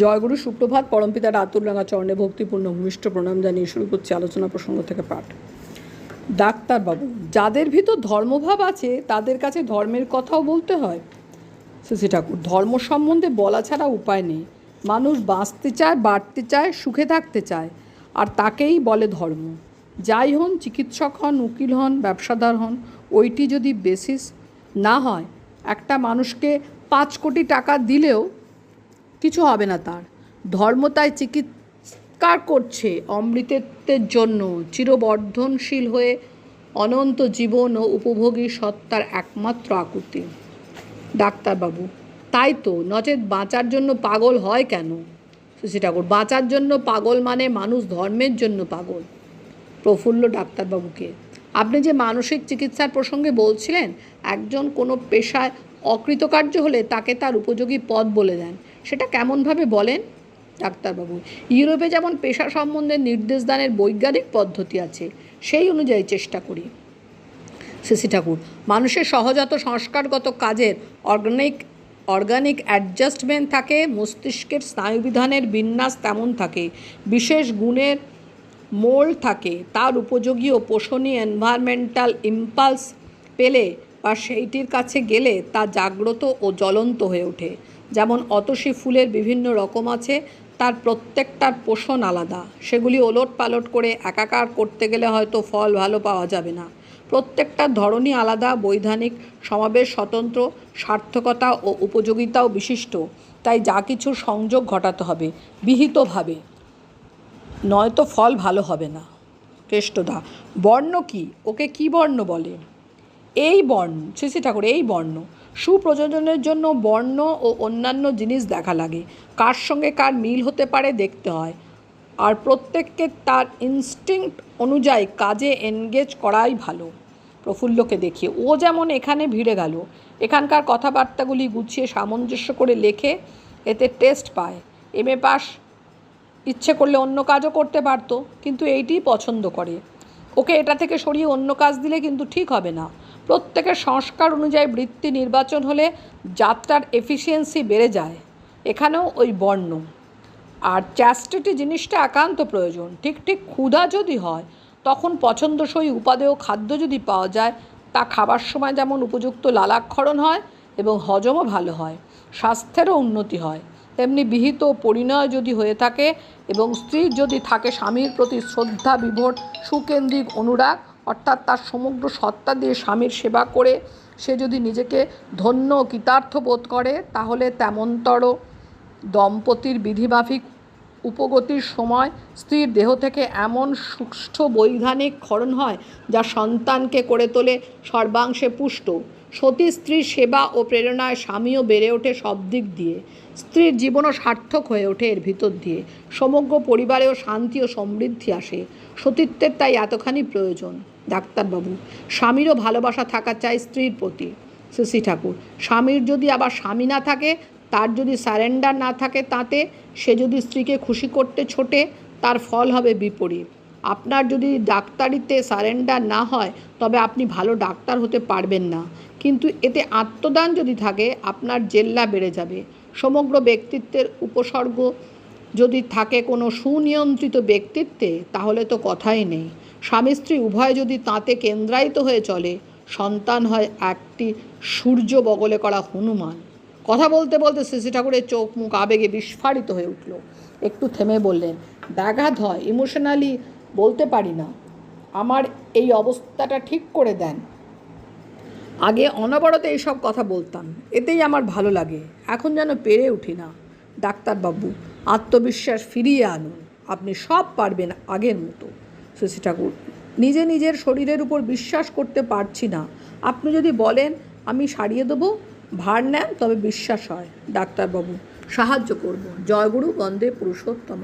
জয়গুরু সুপ্রভাত, পরমপিতা রাতুলরাঙা চরণে ভক্তিপূর্ণ ভূমিষ্ঠ প্রণাম জানিয়ে শুরু করছি আলোচনা প্রসঙ্গ থেকে পাঠ। ডাক্তারবাবু যাদের ভিতর ধর্মভাব আছে, তাদের কাছে ধর্মের কথাও বলতে হয়? শ্রী ঠাকুর, ধর্ম সম্বন্ধে বলা ছাড়া উপায় নেই। মানুষ বাঁচতে চায়, বাড়তে চায়, সুখে থাকতে চায়, আর তাকেই বলে ধর্ম। যাই হন, চিকিৎসক হন, উকিল হন, ব্যবসাদার হন, ওইটি যদি বেসিস না হয়, একটা মানুষকে পাঁচ কোটি টাকা দিলেও কিছু হবে না তার। ধর্ম তাই চিকিৎকার করছে অমৃতত্বের জন্য। চিরবর্ধনশীল হয়ে অনন্ত জীবন ও উপভোগী সত্তার একমাত্র আকুতি। ডাক্তারবাবু, তাই তো নচেত বাঁচার জন্য পাগল হয় কেন? শশী ঠাকুর, বাঁচার জন্য পাগল মানে মানুষ ধর্মের জন্য পাগল। প্রফুল্ল ডাক্তারবাবুকে, আপনি যে মানসিক চিকিৎসার প্রসঙ্গে বলছিলেন, একজন কোনো পেশায় অকৃতকার্য হলে তাকে তার উপযোগী পদ বলে দেন। সেটা কেমনভাবে বলেন? ডাক্তারবাবু, ইউরোপে যেমন পেশা সম্বন্ধে নির্দেশদানের বৈজ্ঞানিক পদ্ধতি আছে, সেই অনুযায়ী চেষ্টা করি। সিসি ঠাকুর, মানুষের সহজাত সংস্কারগত কাজের অর্গানিক অর্গানিক অ্যাডজাস্টমেন্ট থাকে, মস্তিষ্কের স্নায়ুবিধানের বিন্যাস তেমন থাকে, বিশেষ গুণের মোল থাকে, তার উপযোগী ও পোষণী এনভায়রনমেন্টাল ইম্পালস পেলে বা সেইটির কাছে গেলে তা জাগ্রত ও জ্বলন্ত হয়ে ওঠে। যেমন অতসী ফুলের বিভিন্ন রকম আছে, তার প্রত্যেকটার পোষণ আলাদা। সেগুলি ওলট পালট করে একাকার করতে গেলে হয়তো ফল ভালো পাওয়া যাবে না। প্রত্যেকটার ধরনই আলাদা, বৈধানিক, সমাবেশ স্বতন্ত্র, সার্থকতা ও উপযোগিতাও বিশিষ্ট। তাই যা কিছু সংযোগ ঘটাতে হবে, বিহিতভাবে। নয়তো ফল ভালো হবে না। কেষ্টদা, বর্ণ কি? ওকে কি বর্ণ বলে? এই বর্ণ শ্রী ঠাকুর, এই বর্ণ। সুপ্রযোজনের জন্য বর্ণ ও অন্যান্য জিনিস দেখা লাগে। কার সঙ্গে কার মিল হতে পারে দেখতে হয়। আর প্রত্যেককে তার ইনস্টিংক্ট অনুযায়ী কাজে এনগেজ করাই ভালো। প্রফুল্লকে দেখিয়ে ও যেমন এখানে ভিড়ে গেল। এখানকার কথাবার্তাগুলি গুছিয়ে সামঞ্জস্য করে লেখে, এতে টেস্ট পায়। এম এ পাস ইচ্ছে করলে অন্য কাজও করতে পারতো, কিন্তু এইটিই পছন্দ করে। ওকে এটা থেকে সরিয়ে অন্য কাজ দিলে কিন্তু ঠিক হবে না। প্রত্যেকের সংস্কার অনুযায়ী বৃত্তি নির্বাচন হলে যাত্রার এফিসিয়েন্সি বেড়ে যায়। এখানেও ওই বর্ণ। আর চ্যাস্টিটি জিনিসটা একান্ত প্রয়োজন। ঠিক ঠিক ক্ষুধা যদি হয়, তখন পছন্দসই উপাদেয় খাদ্য যদি পাওয়া যায়, তা খাবার সময় যেমন উপযুক্ত লালাক্ষরণ হয় এবং হজমও ভালো হয়, স্বাস্থ্যেরও উন্নতি হয়। তেমনি বিহিত পরিণয় যদি হয়ে থাকে এবং স্ত্রীর যদি থাকে স্বামীর প্রতি শ্রদ্ধা, বিভোর, সুকেন্দ্রিক অনুরাগ অর্থাৎ তার সমগ্র সত্তা দিয়ে স্বামীর সেবা করে, সে যদি নিজেকে ধন্য কৃতার্থ বোধ করে, তাহলে তেমনতর দম্পতির বিধিমাফিক উপগতির সময় স্ত্রীর দেহ থেকে এমন সুষ্ঠু বৈধানিক ক্ষরণ হয় যা সন্তানকে করে তোলে সর্বাংশে পুষ্ট। সতী স্ত্রীর সেবা ও প্রেরণায় স্বামীও বেড়ে ওঠে সব দিক দিয়ে। স্ত্রীর জীবনও সার্থক হয়ে ওঠে এর ভিতর দিয়ে। সমগ্র পরিবারেও শান্তি ও সমৃদ্ধি আসে। সতীত্বের তাই এতখানি প্রয়োজন। ডাক্তারবাবু, স্বামীরও ভালোবাসা থাকা চাই স্ত্রীর প্রতি। শ্রী ঠাকুর, স্বামীর যদি আবার স্বামী না থাকে, তার যদি স্যারেন্ডার না থাকে তাতে, সে যদি স্ত্রীকে খুশি করতে ছোটে, তার ফল হবে বিপরীত। আপনার যদি ডাক্তারিতে সারেন্ডার না হয়, তবে আপনি ভালো ডাক্তার হতে পারবেন না। কিন্তু এতে আত্মদান যদি থাকে, আপনার জেল্লা বেড়ে যাবে। সমগ্র ব্যক্তিত্বের উপসর্গ যদি থাকে কোনো সুনিয়ন্ত্রিত ব্যক্তিত্বে, তাহলে তো কথাই নেই। স্বামী স্ত্রী উভয় যদি তাতে কেন্দ্রায়িত হয়ে চলে, সন্তান হয় একটি সূর্য বগলে করা হনুমান। কথা বলতে বলতে শ্রী ঠাকুরের চোখ মুখ আবেগে বিস্ফারিত হয়ে উঠল। একটু থেমে বললেন, ব্যাঘাত হয় ইমোশনালি বলতে পারি না। আমার এই অবস্থাটা ঠিক করে দেন। আগে অনবরত এইসব কথা বলতাম। এতেই আমার ভালো লাগে। এখন যেন পেরে উঠি না। ডাক্তারবাবু, আত্মবিশ্বাস ফিরিয়ে আনুন। আপনি সব পারবেন আগের মতো। শশী ঠাকুর, নিজে নিজের শরীরের উপর বিশ্বাস করতে পারছি না। আপনি যদি বলেন, আমি সারিয়ে দেবো, ভার নেন, তবে বিশ্বাস হয়। ডাক্তারবাবু, সাহায্য করব। জয়গুরু বন্দে পুরুষোত্তম।